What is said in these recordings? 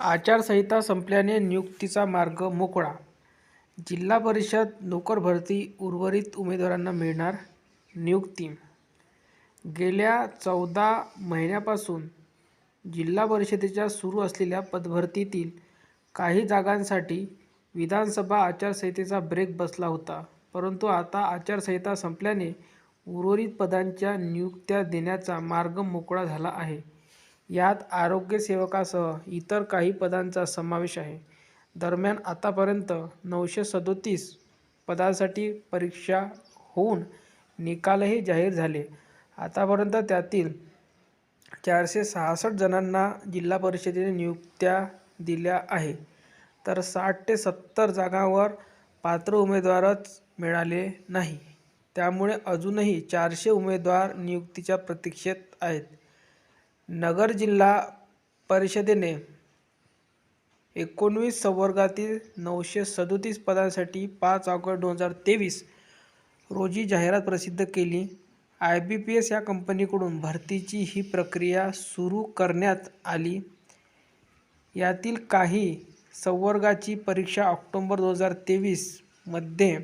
आचारसंहिता संपल्याने नियुक्तीचा मार्ग मोकळा. जिल्हा परिषद नोकरभरती उर्वरित उमेदवारांना मिळणार नियुक्ती गेल्या चौदा महिन्यापासून जिल्हा परिषदेच्या सुरू असलेल्या पदभरतीतील काही जागांसाठी विधानसभा आचारसंहितेचा ब्रेक बसला होता. परंतु आता आचारसंहिता संपल्याने उर्वरित पदांच्या नियुक्त्या देण्याचा मार्ग मोकळा झाला आहे. यात आरोग्यसेवकासह इतर काही पदांचा समावेश आहे. दरम्यान आतापर्यंत नऊशे सदोतीस पदांसाठी परीक्षा होऊन निकालही जाहीर झाले. आतापर्यंत त्यातील चारशे सहासष्ट जणांना जिल्हा परिषदेने नियुक्त्या दिल्या आहे तर साठ ते सत्तर जागांवर पात्र उमेदवारच मिळाले नाही. त्यामुळे अजूनही चारशे उमेदवार नियुक्तीच्या प्रतीक्षेत आहेत. नगर जिल्हा परिषदेने एकोणवीस संवर्गातील नऊशे सदोतीस पदांसाठी पाच ऑगस्ट दोन हजार तेवीस रोजी जाहिरात प्रसिद्ध केली. आय बी पी एस या कंपनीकडून भरतीची ही प्रक्रिया सुरू करण्यात आली. यातील काही संवर्गाची परीक्षा ऑक्टोंबर दोन हजार तेवीसमध्ये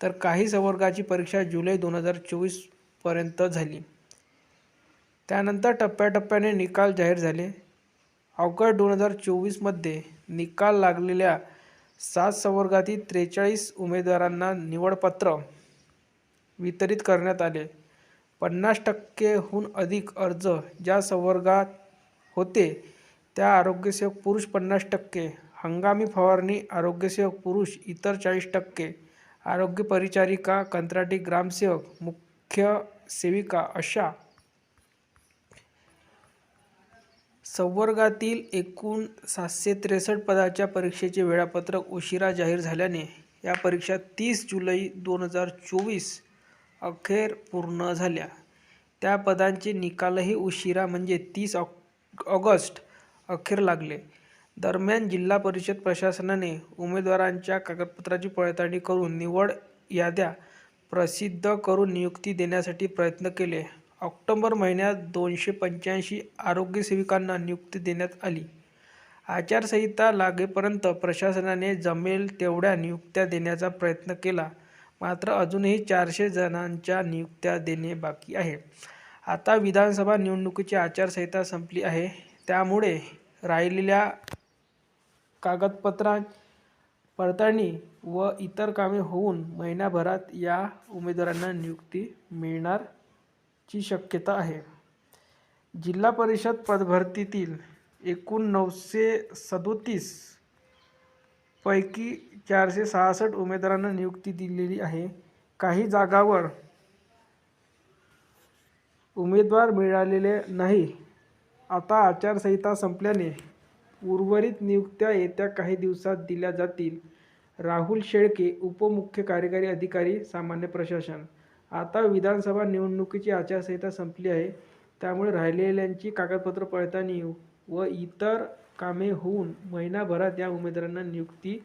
तर काही संवर्गाची परीक्षा जुलै दोन हजार चोवीसपर्यंत झाली. त्यानंतर टप्प्याटप्प्याने निकाल जाहीर झाले. ऑगस्ट दोन हजार चोवीसमध्ये निकाल लागलेल्या सात संवर्गातील त्रेचाळीस उमेदवारांना निवडपत्र वितरित करण्यात आले. पन्नास टक्केहून अधिक अर्ज ज्या संवर्गात होते त्या आरोग्यसेवक पुरुष पन्नास टक्के हंगामी फवारणी आरोग्यसेवक पुरुष इतर चाळीस टक्के आरोग्य परिचारिका कंत्राटी ग्रामसेवक मुख्य सेविका अशा संवर्गातील एकूण सातशे त्रेसष्ट पदाच्या परीक्षेचे वेळापत्रक उशिरा जाहीर झाल्याने या परीक्षा तीस जुलै दोन हजार चोवीस अखेर पूर्ण झाल्या. त्या पदांचे निकालही उशिरा म्हणजे तीस ऑग ऑगस्ट अखेर लागले. दरम्यान जिल्हा परिषद प्रशासनाने उमेदवारांच्या कागदपत्राची पडताळणी करून निवड याद्या प्रसिद्ध करून नियुक्ती देण्यासाठी प्रयत्न केले. ऑक्टोबर महिन्यात दोनशे पंच्याऐंशी आरोग्यसेविकांना नियुक्ती देण्यात आली. आचारसंहिता लागेपर्यंत प्रशासनाने जमेल तेवढ्या नियुक्त्या देण्याचा प्रयत्न केला. मात्र अजूनही चारशे जणांच्या नियुक्त्या देणे बाकी आहे. आता विधानसभा निवडणुकीची आचारसंहिता संपली आहे. त्यामुळे राहिलेल्या कागदपत्रां पडताळणी व इतर कामे होऊन महिन्याभरात या उमेदवारांना नियुक्ती मिळणार ची शक्यता आहे. जिल्हा परिषद पदभरतीतील एकूण नऊशे सदोतीस पैकी चारशे सहासष्ट उमेदवारांना नियुक्ती दिलेली आहे. काही जागावर उमेदवार मिळालेले नाही. आता आचारसंहिता संपल्याने उर्वरित नियुक्त्या येत्या काही दिवसात दिल्या जातील. राहुल शेळके उपमुख्य कार्यकारी अधिकारी सामान्य प्रशासन आता विधानसभा निवडणुकीची आचारसंहिता संपली आहे. त्यामुळे राहिलेल्यांची कागदपत्र पडताळणी व इतर कामे होऊन महिनाभरात या उमेदवारांना नियुक्ती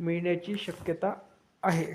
मिळण्याची शक्यता आहे.